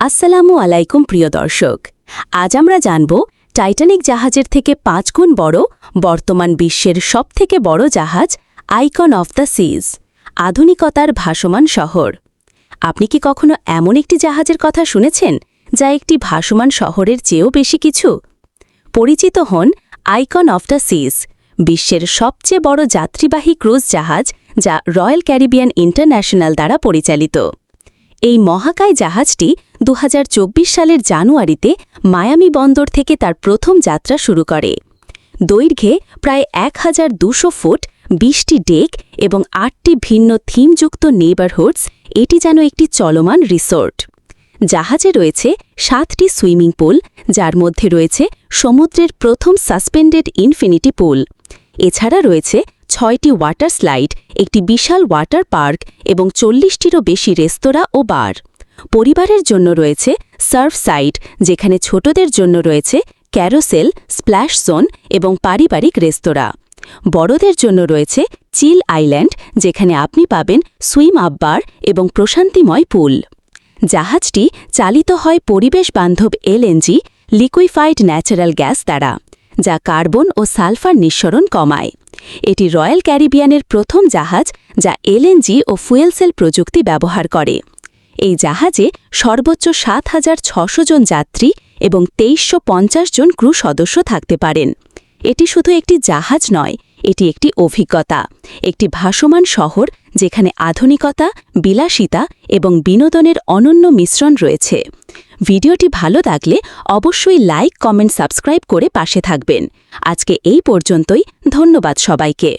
আসসালামু আলাইকুম, প্রিয় দর্শক। আজ আমরা জানব টাইটানিক জাহাজের থেকে পাঁচ গুণ বড় বর্তমান বিশ্বের সবথেকে বড় জাহাজ আইকন অফ দ্য সিজ, আধুনিকতার ভাসমান শহর। আপনি কি কখনো এমন একটি জাহাজের কথা শুনেছেন, যা একটি ভাসমান শহরের চেয়েও বেশি কিছু? পরিচিত হন আইকন অফ দ্য সিজ, বিশ্বের সবচেয়ে বড় যাত্রীবাহী ক্রুজ জাহাজ যা রয়্যাল ক্যারিবিয়ান ইন্টারন্যাশনাল দ্বারা পরিচালিত। এই মহাকায় জাহাজটি দু হাজার চব্বিশ সালের জানুয়ারিতে মায়ামি বন্দর থেকে তার প্রথম যাত্রা শুরু করে। দৈর্ঘ্যে প্রায় এক ফুট, বিশটি ডেক এবং আটটি ভিন্ন থিমযুক্ত নেইবারহুডস, এটি যেন একটি চলমান রিসোর্ট। জাহাজে রয়েছে সাতটি সুইমিং পুল, যার মধ্যে রয়েছে সমুদ্রের প্রথম সাসপেন্ডেড ইনফিনিটি পুল। এছাড়া রয়েছে ছয়টি ওয়াটার স্লাইড, একটি বিশাল ওয়াটার পার্ক এবং চল্লিশটিরও বেশি রেস্তোরাঁ ও বার। পরিবারের জন্য রয়েছে সার্ফ সাইট, যেখানে ছোটদের জন্য রয়েছে ক্যারোসেল, স্প্ল্যাশ জোন এবং পারিবারিক রেস্তোরাঁ। বড়দের জন্য রয়েছে চিল আইল্যান্ড, যেখানে আপনি পাবেন সুইম আপ বার এবং প্রশান্তিময় পুল। জাহাজটি চালিত হয় পরিবেশ বান্ধব এলএনজি, লিকুইফাইড ন্যাচারাল গ্যাস দ্বারা, যা কার্বন ও সালফার নিঃসরণ কমায়। এটি রয়্যাল ক্যারিবিয়ানের প্রথম জাহাজ, যা এলএনজি ও ফুয়েল সেল প্রযুক্তি ব্যবহার করে। এই জাহাজে সর্বোচ্চ সাত হাজার ছশো জন যাত্রী এবং তেইশশো পঞ্চাশ জন ক্রু সদস্য থাকতে পারেন। এটি শুধু একটি জাহাজ নয়, এটি একটি অভিজ্ঞতা। একটি ভাসমান শহর যেখানে আধুনিকতা, বিলাসিতা এবং বিনোদনের অনন্য মিশ্রণ রয়েছে। ভিডিওটি ভালো লাগলে অবশ্যই লাইক, কমেন্ট, সাবস্ক্রাইব করে পাশে থাকবেন। আজকে এই পর্যন্তই, ধন্যবাদ সবাইকে।